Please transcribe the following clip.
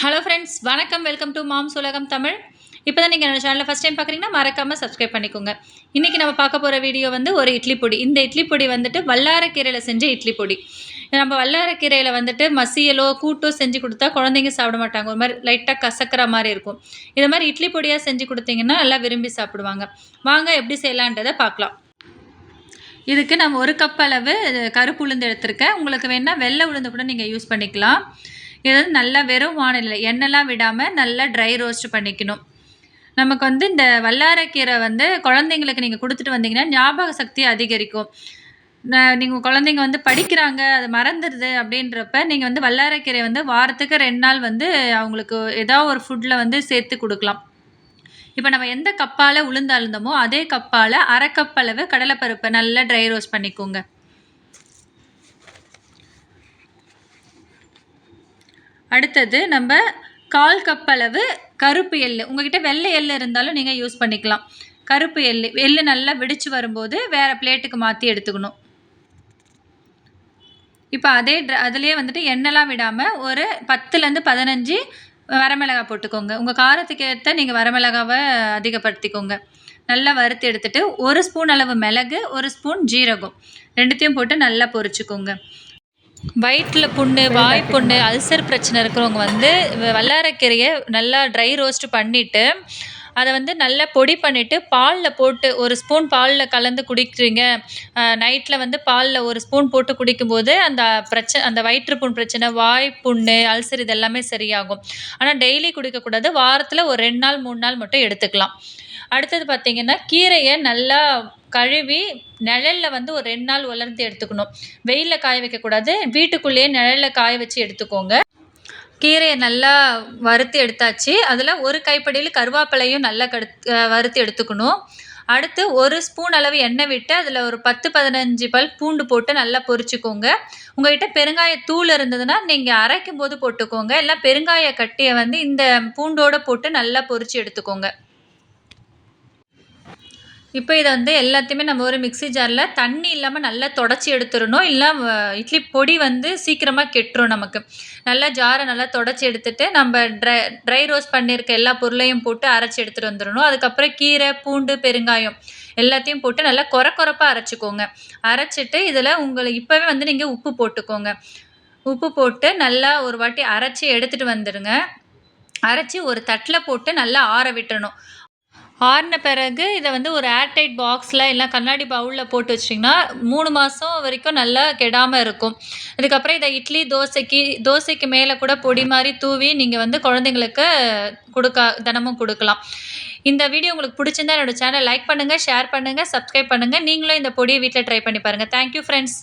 Hello friends வணக்கம் welcome to mom's உலகம் தமிழ் இப்போ தான் நீங்கள் என்னோட சேனலில் ஃபஸ்ட் டைம் பார்க்குறீங்கன்னா மறக்காமல் சப்ஸ்கிரைப் பண்ணிக்கோங்க. இன்றைக்கி நம்ம பார்க்க போகிற வீடியோ வந்து ஒரு இட்லி பொடி. இந்த இட்லி பொடி வந்துட்டு வல்லாரக்கீரையில் செஞ்ச இட்லி பொடி. நம்ம வல்லாரக்கீரையில் வந்துட்டு மசியலோ கூட்டோ செஞ்சு கொடுத்தா குழந்தைங்க சாப்பிட மாட்டாங்க. ஒரு மாதிரி லைட்டாக கசக்கிற மாதிரி இருக்கும். இது மாதிரி இட்லி பொடியாக செஞ்சு கொடுத்தீங்கன்னா நல்லா விரும்பி சாப்பிடுவாங்க. வாங்க எப்படி செய்யலான்றதை பார்க்கலாம். இதுக்கு நம்ம ஒரு கப் அளவு கருப்பு உளுந்து எடுத்திருக்கேன். உங்களுக்கு வேணால் வெள்ளை உளுந்து கூட நீங்கள் யூஸ் பண்ணிக்கலாம். இது வந்து நல்லா வெறும் வானிலை எண்ணெய்லாம் விடாமல் நல்லா ட்ரை ரோஸ்ட் பண்ணிக்கணும். நமக்கு வந்து இந்த வல்லாரக்கீரை வந்து குழந்தைங்களுக்கு நீங்கள் கொடுத்துட்டு வந்தீங்கன்னா ஞாபக சக்தி அதிகரிக்கும். நீங்கள் குழந்தைங்க வந்து படிக்கிறாங்க அது மறந்துடுது அப்படின்றப்ப நீங்கள் வந்து வல்லாரக்கீரை வந்து வாரத்துக்கு ரெண்டு நாள் வந்து அவங்களுக்கு ஏதோ ஒரு ஃபுட்டில் வந்து சேர்த்து கொடுக்கலாம். இப்போ நம்ம எந்த கப்பால் உளுந்து அதே கப்பால் அரை கப் அளவு கடலைப்பருப்பை நல்லா ட்ரை ரோஸ்ட் பண்ணிக்கோங்க. அடுத்தது நம்ம கால் கப் அளவு கருப்பு எள்ளு. உங்ககிட்ட வெள்ளை எள்ளு இருந்தாலும் நீங்கள் யூஸ் பண்ணிக்கலாம். கருப்பு எள்ளு எள்ளு நல்லா வெடிச்சு வரும்போது வேறு பிளேட்டுக்கு மாற்றி எடுத்துக்கணும். இப்போ அதே ட்ர அதுலேயே வந்துட்டு எண்ணெய்லாம் விடாமல் ஒரு பத்துலேருந்து பதினஞ்சு வரமிளகா போட்டுக்கோங்க. உங்கள் காரத்துக்கு ஏற்ற நீங்கள் வரமிளகாவை அதிகப்படுத்திக்கோங்க. நல்லா வறுத்து எடுத்துகிட்டு ஒரு ஸ்பூன் அளவு மிளகு ஒரு ஸ்பூன் ஜீரகம். ரெண்டுத்தையும் போட்டு நல்லா பொரிச்சுக்கோங்க. வயிற்றில் புண்ணு வாய் புண்ணு அல்சர் பிரச்சனை இருக்கிறவங்க வந்து வல்லாரக்கீரையை நல்லா ட்ரை ரோஸ்ட் பண்ணிவிட்டு அதை வந்து நல்லா பொடி பண்ணிவிட்டு பாலில் போட்டு ஒரு ஸ்பூன் பாலில் கலந்து குடிக்கிறீங்க நைட்டில் வந்து பாலில் ஒரு ஸ்பூன் போட்டு குடிக்கும்போது அந்த பிரச்சனை அந்த வயிற்றுப்புண் பிரச்சனை வாய் புண்ணு அல்சர் இது எல்லாமே சரியாகும். ஆனால் டெய்லி குடிக்கக்கூடாது வாரத்தில் ஒரு ரெண்டு நாள் மூணு நாள் மட்டும் எடுத்துக்கலாம். அடுத்தது பார்த்திங்கன்னா கீரையை நல்லா கழுவி நிழலில் வந்து ஒரு ரெண்டு நாள் உலர்த்தி எடுத்துக்கணும். வெயிலில் காய வைக்கக்கூடாது. வீட்டுக்குள்ளேயே நிழலில் காய வச்சு எடுத்துக்கோங்க. கீரையை நல்லா வறுத்து எடுத்தாச்சு. அதில் ஒரு கைப்படியில் கருவேப்பிலையும் நல்லா கடு வறுத்து எடுத்துக்கணும். அடுத்து ஒரு ஸ்பூன் அளவு எண்ணெய் விட்டு அதில் ஒரு பத்து பதினஞ்சு பல் பூண்டு போட்டு நல்லா பொரிச்சுக்கோங்க. உங்கள்கிட்ட பெருங்காய தூள் இருந்ததுன்னா நீங்கள் அரைக்கும் போது போட்டுக்கோங்க. இல்லை பெருங்காய கட்டியை வந்து இந்த பூண்டோடு போட்டு நல்லா பொரித்து எடுத்துக்கோங்க. இப்போ இதை வந்து எல்லாத்தையுமே நம்ம ஒரு மிக்சி ஜாரில் தண்ணி இல்லாமல் நல்லா தொடச்சி எடுத்துடணும். இல்லை இட்லி பொடி வந்து சீக்கிரமாக கெட்டுரும் நமக்கு. நல்லா ஜாரை நல்லா தொடச்சி எடுத்துட்டு நம்ம ட்ரை ட்ரை ரோஸ்ட் பண்ணியிருக்க எல்லா பொருளையும் போட்டு அரைச்சி எடுத்துகிட்டு வந்துடணும். அதுக்கப்புறம் கீரை பூண்டு பெருங்காயம் எல்லாத்தையும் போட்டு நல்லா குறை குறைப்பாக அரைச்சிக்கோங்க. அரைச்சிட்டு இதில் உங்களை இப்போவே வந்து நீங்கள் உப்பு போட்டுக்கோங்க. உப்பு போட்டு நல்லா ஒரு வாட்டி அரைச்சி எடுத்துகிட்டு வந்துடுங்க. அரைச்சி ஒரு தட்டில் போட்டு நல்லா ஆற விட்டுறணும் ஆறின பிறகு இதை வந்து ஒரு ஏர்டைட் பாக்ஸில் இல்லை கண்ணாடி பவுலில் போட்டு வச்சிட்டிங்கன்னா மூணு மாதம் வரைக்கும் நல்லா கெடாமல் இருக்கும். இதுக்கப்புறம் இதை இட்லி தோசைக்கு தோசைக்கு மேலே கூட பொடி மாதிரி தூவி நீங்கள் வந்து குழந்தைங்களுக்கு கொடுக்க தினமும் கொடுக்கலாம். இந்த வீடியோ உங்களுக்கு பிடிச்சிருந்தா என்னோடய சேனல் லைக் பண்ணுங்கள் ஷேர் பண்ணுங்கள் சப்ஸ்கிரைப் பண்ணுங்கள் நீங்களும் இந்த பொடியை வீட்டில் ட்ரை பண்ணி பாருங்கள் தேங்க்யூ ஃப்ரெண்ட்ஸ்